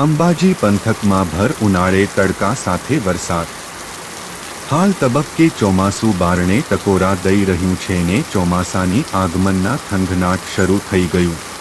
અંબાજી પંથકમાં ભર ઉનાળે તડકા સાથે વરસાદ. હાલ તબક્કે ચોમાસું બારણે ટકોરા દઈ રહ્યું છે ને ચોમાસાની આગમનના થંગનાટ શરૂ થઈ ગયું.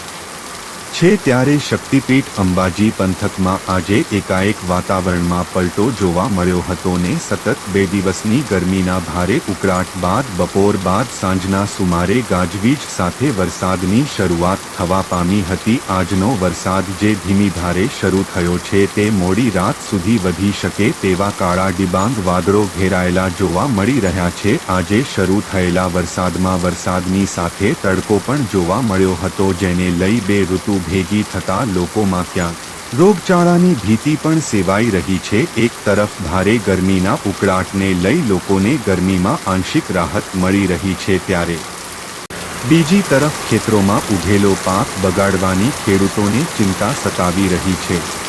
છે ત્યારે શક્તિપીઠ અંબાજી પંથકમાં આજે એકાએક વાતાવરણમાં પલટો જોવા મળ્યો હતો ને સતત બે દિવસની ગરમીના ભારે ઉકળાટ બાદ બપોર બાદ સાંજના સુમારે ગાજવીજ સાથે વરસાદની શરૂઆત થવા પામી હતી. આજનો વરસાદ જે ધીમી ધારે શરૂ થયો છે તે મોડી રાત સુધી વધી શકે તેવા કાળા ડિબાંગ વાદળો ઘેરાયેલા જોવા મળી રહ્યા છે. આજે શરૂ થયેલા વરસાદમાં વરસાદની સાથે તડકો પણ જોવા મળ્યો હતો, જેને લઈ બે ઋતુ ભેગી થતા લોકોમાં ક્યાંક રોગચાળાની ભીતિ પણ સેવાઈ રહી છે. એક તરફ ભારે ગરમીના ઉકળાટને લઈ લોકોને ગરમીમાં આંશિક રાહત મળી રહી છે ત્યારે. બીજી તરફ ખેતરોમાં ઉભેલો પાક બગાડવાની ખેડૂતોને ચિંતા સતાવી રહી છે.